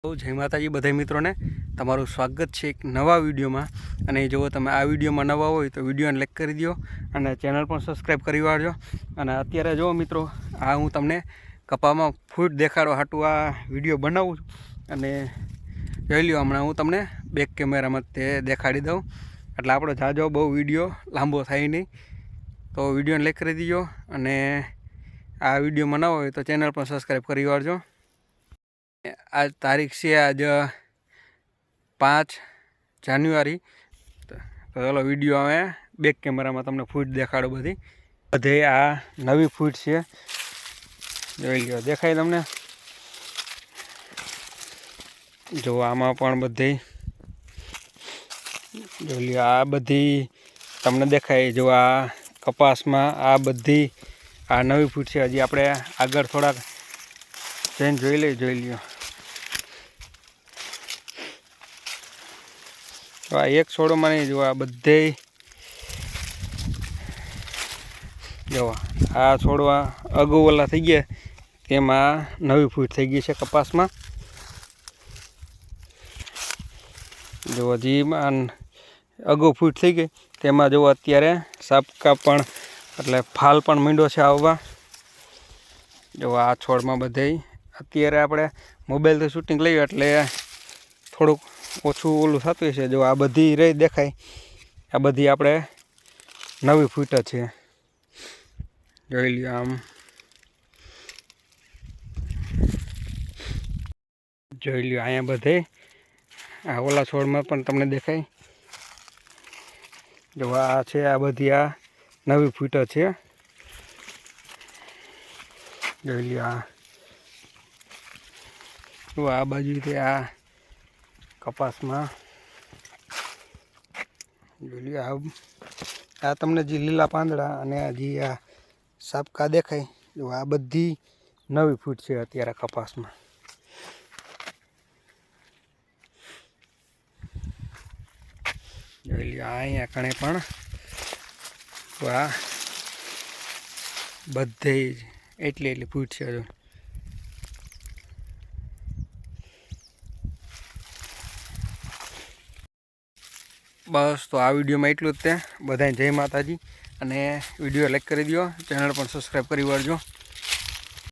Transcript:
જય માતાજી બધા મિત્રોને. તમારું સ્વાગત છે એક નવા વિડીયોમાં. અને જો તમે આ વિડીયોમાં નવા હોય તો વિડીયોને લાઈક કરી દો અને ચેનલ પણ સબસ્ક્રાઈબ કરી વાળજો. અને અત્યારે જો મિત્રો, આ હું તમને કપામાં ફૂટ દેખાડવા હાટું આ વીડિયો બનાવું છું. અને જોઈ લ્યો, હમણાં હું તમને બેક કેમેરામાં તે દેખાડી દઉં. એટલે આપણો જાજો બહુ વીડિયો લાંબો થાય નહીં. તો વિડીયોને લાઈક કરી દીજો અને આ વિડીયોમાં નવા હોય તો ચેનલ પણ સબસ્ક્રાઈબ કરી વાળજો. આજ તારીખ છે આજ પાંચ જાન્યુઆરી. તો ચાલો વીડિયો અમે બેક કેમેરામાં તમને ફૂટ દેખાડો બધી. બધે આ નવી ફૂટ છે. જોઈ લ્યો, દેખાય તમને? જો આમાં પણ બધી, જોઈ લ્યો, આ બધી તમને દેખાય. જો આ કપાસમાં આ બધી, આ નવી ફૂટ છે. હજી આપણે આગળ થોડાક જઈને જોઈ લઈ જોઈ લ્યો. તો આ એક છોડોમાં નહીં જોવા બધે જો આ છોડવા અગાઉ ઓલા થઈ ગયા તેમાં નવી ફૂટ થઈ ગઈ છે કપાસમાં. જો હજી અગાઉ ફૂટ થઈ ગઈ, તેમાં જો અત્યારે સાપકા પણ એટલે ફાલ પણ મીંડો છે આવવા. જો આ છોડમાં બધે અત્યારે આપણે મોબાઈલથી શૂટિંગ લઈએ એટલે થોડુંક ઓછું ઓલું થતું છે જો આ બધી રહી દેખાય. આ બધી આપણે નવી ફૂટ છે. જોઈ લ્યો આમ. જોઈ લ્યો અહીંયા બધે. આ ઓલા છોડમાં પણ તમને દેખાય. જો આ છે, આ બધી આ નવી ફૂટ છે. જોઈ લ્યો આ. આ બાજુથી આ કપાસમાં. જોઈ આ આ તમને જે લીલા પાંદડા અને હજી આ સાપકા દેખાય, જો આ બધી નવી ફૂટ છે અત્યારે કપાસમાં. જોઈ લ્યો અહીંયા કણે પણ આ બધે જ એટલી એટલી ફૂટ છે હજુ બસ તો આ વિડીયોમાં એટલું જ તે. બધાને જય માતાજી. અને વીડિયો લાઈક કરી દો ચેનલ પણ સબસ્ક્રાઈબ કરી વાળજો.